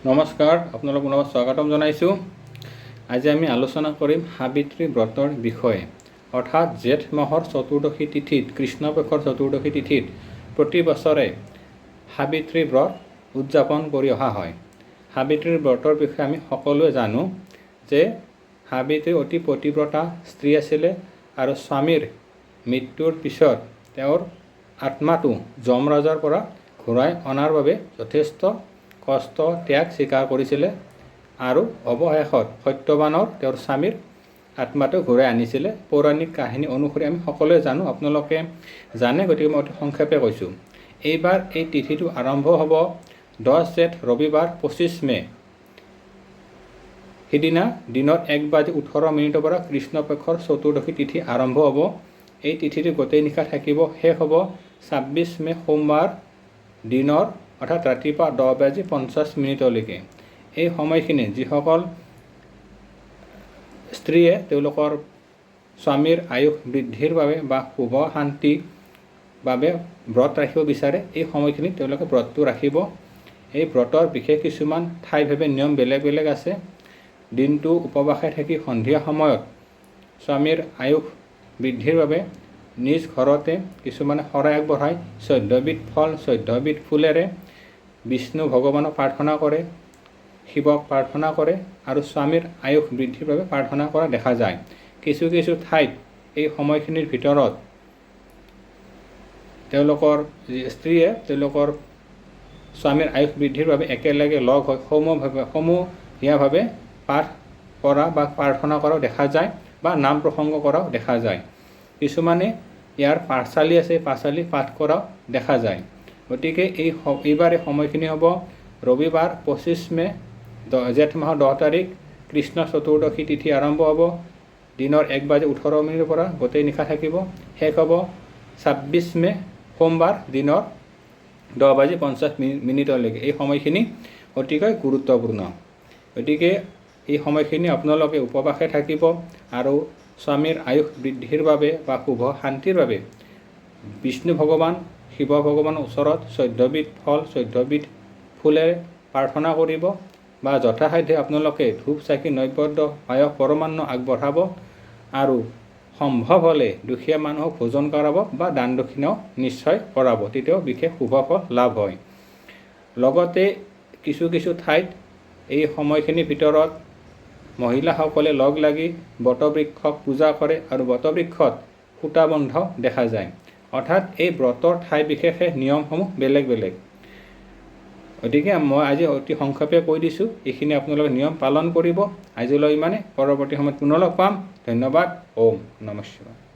নমস্কাৰ আপোনালোক পুনৰ স্বাগতম জনাইছোঁ। আজি আমি আলোচনা কৰিম সাবিত্ৰী ব্ৰতৰ বিষয়ে। অৰ্থাৎ জেঠ মাহৰ চতুৰ্দশী তিথিত, কৃষ্ণপক্ষৰ চতুৰ্দশী তিথিত, প্ৰতি বছৰে সাবিত্ৰী ব্ৰত উদযাপন কৰি অহা হয়। সাবিত্ৰীৰ ব্ৰতৰ বিষয়ে আমি সকলোৱে জানো যে সাবিত্ৰী অতি পতিব্ৰতা স্ত্ৰী আছিলে আৰু স্বামীৰ মৃত্যুৰ পিছত তেওঁৰ আত্মাটো যমৰাজৰ পৰা ঘূৰাই অনাৰ বাবে যথেষ্ট কষ্ট ত্যাগ স্বীকাৰ কৰিছিলে আৰু অৱশেষত সত্যৱানৰ তেওঁৰ স্বামীৰ আত্মাটো ঘূৰাই আনিছিলে। পৌৰাণিক কাহিনী অনুসৰি আমি সকলোৱে জানো, আপোনালোকে জানে, গতিকে মই অতি সংক্ষেপে কৈছোঁ। এইবাৰ এই তিথিটো আৰম্ভ হ'ব দহ জেঠ ৰবিবাৰ পঁচিছ মে' সিদিনা দিনত এক বাজি ওঠৰ মিনিটৰ পৰা কৃষ্ণপক্ষৰ চতুৰ্দশী তিথি আৰম্ভ হ'ব। এই তিথিটো গোটেই নিশা থাকিব, শেষ হ'ব ছাব্বিছ মে' সোমবাৰ দিনৰ অৰ্থাৎ ৰাতিপুৱা দহ বাজি পঞ্চাছ মিনিটলৈকে। এই সময়খিনি যিসকল স্ত্ৰীয়ে তেওঁলোকৰ স্বামীৰ আয়ুস বৃদ্ধিৰ বাবে বা শুভ শান্তি বাবে ব্ৰত ৰাখিব বিচাৰে এই সময়খিনিত তেওঁলোকে ব্ৰতটো ৰাখিব। এই ব্ৰতৰ বিশেষ কিছুমান ঠাইভেদে নিয়ম বেলেগ বেলেগ আছে। দিনটো উপবাসে থাকি সন্ধিয়া সময়ত স্বামীৰ আয়ুস বৃদ্ধিৰ বাবে নিজ ঘৰতে কিছুমানে শৰাই আগবঢ়াই চৈধ্যবিধ ফল চৈধ্যবিধ ফুলেৰে। বিষ্ণু ভগৱানক প্ৰাৰ্থনা কৰে শিৱক প্ৰাৰ্থনা কৰে আৰু স্বামীৰ আয়ুস বৃদ্ধিৰ বাবে প্ৰাৰ্থনা কৰা দেখা যায়। কিছু কিছু ঠাইত এই সময়খিনিৰ ভিতৰত তেওঁলোকৰ স্ত্ৰীয়ে তেওঁলোকৰ স্বামীৰ আয়ুস বৃদ্ধিৰ বাবে একেলগে লগ হৈ সমূহভাৱে সমূহীয়াভাৱে পাঠ কৰা বা প্ৰাৰ্থনা কৰাও দেখা যায় বা নাম প্ৰসংগ কৰাও দেখা যায়। কিছুমানে ইয়াৰ পাঠশালী আছে পাঠশালী পাঠ কৰাও দেখা যায়। গতিকে এই এইবাৰ এই সময়খিনি হ'ব। ৰবিবাৰ পঁচিছ মে' জেঠ মাহৰ দহ তাৰিখ, কৃষ্ণ চতুৰ্দশী তিথি আৰম্ভ হ'ব। দিনৰ এক বাজি ওঠৰ মিনিটৰ পৰা গোটেই নিশা থাকিব। শেষ হ'ব ছাব্বিছ মে' সোমবাৰ দিনৰ দহ বাজি পঞ্চাছ মিনিটলৈকে। এই সময়খিনি অতিকৈ গুৰুত্বপূৰ্ণ। গতিকে এই সময়খিনি আপোনালোকে উপবাসে থাকিব আৰু স্বামীৰ আয়ুস বৃদ্ধিৰ বাবে বা শুভ শান্তিৰ বাবে। বিষ্ণু ভগৱান শিৱ ভগৱানৰ ওচৰত চৈধ্যবিধ ফল, চৈধ্যবিধ ফুলেৰে প্ৰাৰ্থনা কৰিব বা যথাসাধ্যে আপোনালোকে ধূপ চাকি নৈবদ্য, পায়স পৰমান্ন আগবঢ়াব আৰু সম্ভৱ হ'লে দুখীয়া মানুহক ভোজন কৰাব বা দান দক্ষিণাও নিশ্চয় কৰাব। তেতিয়াও বিশেষ শুভ ফল লাভ হয়। লগতে কিছু কিছু ঠাইত এই সময়খিনিৰ ভিতৰত মহিলাসকলে লগ লাগি বটবৃক্ষক পূজা কৰে আৰু বটবৃক্ষত সূতাবন্ধ দেখা যায়। অৰ্থাৎ এই ব্ৰতৰ ঠাই বিশেষে নিয়মসমূহ বেলেগ বেলেগ। গতিকে মই আজি অতি সংক্ষেপে কৈ দিছোঁ এইখিনি আপোনালোকে নিয়ম পালন কৰিব। আজিলৈ ইমানে পৰৱৰ্তী সময়ত পুনৰ লগ পাম। ধন্যবাদ। ওম নমস্কাৰ